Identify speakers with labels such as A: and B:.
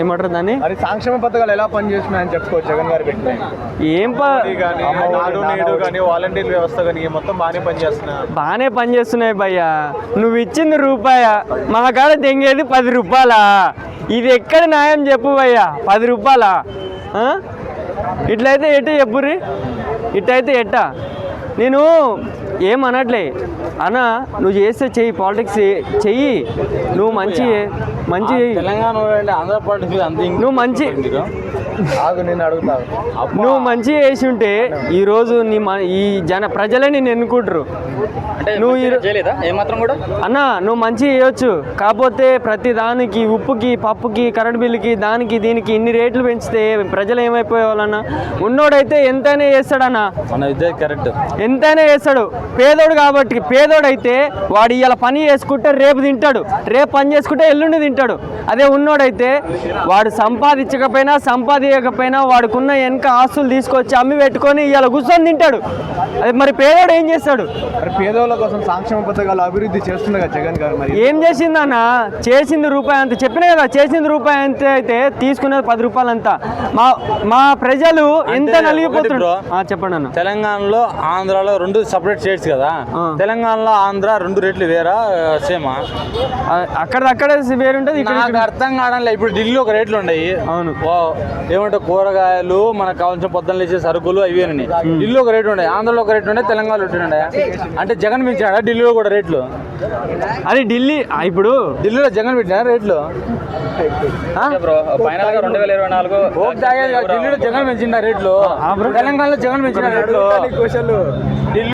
A: ఏమంటారు దాన్ని?
B: మరి సంక్షేమ పథకాలు ఎలా పనిచేస్తున్నాయని చెప్పుకోవచ్చు జగన్ గారు పెట్టినాయి
A: ఏం ప
C: కానీ నాడు నేడు కానీ వాలంటీర్ వ్యవస్థ కానీ మొత్తం బాగానే పనిచేస్తున్నా
A: బాగానే పనిచేస్తున్నాయి భయ్యా. నువ్వు ఇచ్చింది రూపాయ మా కాడ తెంగేది పది రూపాయలా? ఇది ఎక్కడ న్యాయం చెప్పు భయ్యా పది రూపాయలా? ఇట్లయితే ఎట్ట చెప్పుర్రి? ఇట్టయితే ఎట్ట? నేను ఏమనట్లే అన్న నువ్వు చేస్తే చెయ్యి పాలిటిక్స్ చెయ్యి. నువ్వు మంచి మంచి
D: తెలంగాణ
A: నువ్వు మంచి నువ్వు మంచి చేసి ఉంటే ఈరోజు నీ మ- ఈ జన ప్రజలే నేను ఎన్నుకుంటారు నువ్వు ఈ-
D: చేయలేదా? ఏమాత్రం కూడా?
A: అన్న నువ్వు మంచి చేయొచ్చు. కాకపోతే ప్రతి దానికి ఉప్పుకి పప్పుకి కరెంట్ బిల్లుకి దానికి దీనికి ఇన్ని రేట్లు పెంచితే ప్రజలు ఏమైపోయే వాళ్ళన్న ఉన్నోడైతే ఎంతైనా చేస్తాడన్న?
D: కరెక్ట్.
A: ఎంతైనా చేస్తాడు. పేదోడు కాబట్టి పేదోడైతే వాడు ఇవాళ పని చేసుకుంటే రేపు తింటాడు. రేపు పని చేసుకుంటే ఎల్లుండి తింటాడు. అదే ఉన్నోడైతే వాడు సంపాదించకపోయినా సంపాదించకపోయినా వాడుకున్న వెనక ఆస్తులు తీసుకొచ్చి అమ్మి పెట్టుకొని ఇవాళ కూర్చొని తింటాడు. అదే మరి పేదోడు ఏం చేస్తాడు?
B: మరి పేదోళ్ళ కోసం సంక్షేమ పథకాలు అభివృద్ధి చేస్తుంది కదా జగన్ గారు మరి.
A: ఏం చేసిందన్న? చేసింది రూపాయి అంత. చెప్పినా కదా చేసింది రూపాయి అంతే అయితే తీసుకునేది పది రూపాయలు అంత మా మా ప్రజలు ఎంత నలిగిపోతున్నారు? చెప్పండి అన్న.
D: తెలంగాణలో ఆంధ్రాలో రెండు సపరేట్ స్టేట్స్ కదా. తెలంగాణలో ఆంధ్ర రెండు రేట్లు వేరా? సేమా?
A: అక్కడ అక్కడ వేరుంటది ఇక్కడ
D: నాకు అర్థం కావడం ఇప్పుడు ఢిల్లీలో ఒక రేట్లు ఉన్నాయి.
A: అవును.
D: ఏమంటే కూరగాయలు మనకు కావాల్సిన పొద్దున్న లేచే సరుకులు అవి అని ఢిల్లీలో ఒక రేటు ఉన్నాయి ఆంధ్రలో ఒక రేటు ఉన్నాయి తెలంగాణలో రేటు ఉన్నాయి అంటే జగన్ పెంచాడా ఢిల్లీలో కూడా రేట్లు.
A: అది ఢిల్లీ ఇప్పుడు
D: ఢిల్లీలో జగన్ పెట్టినా రేట్లు. ఢిల్లీలో జగన్ పెంచిండా రేట్లు. తెలంగాణలో జగన్ పెంచిన రేట్లు.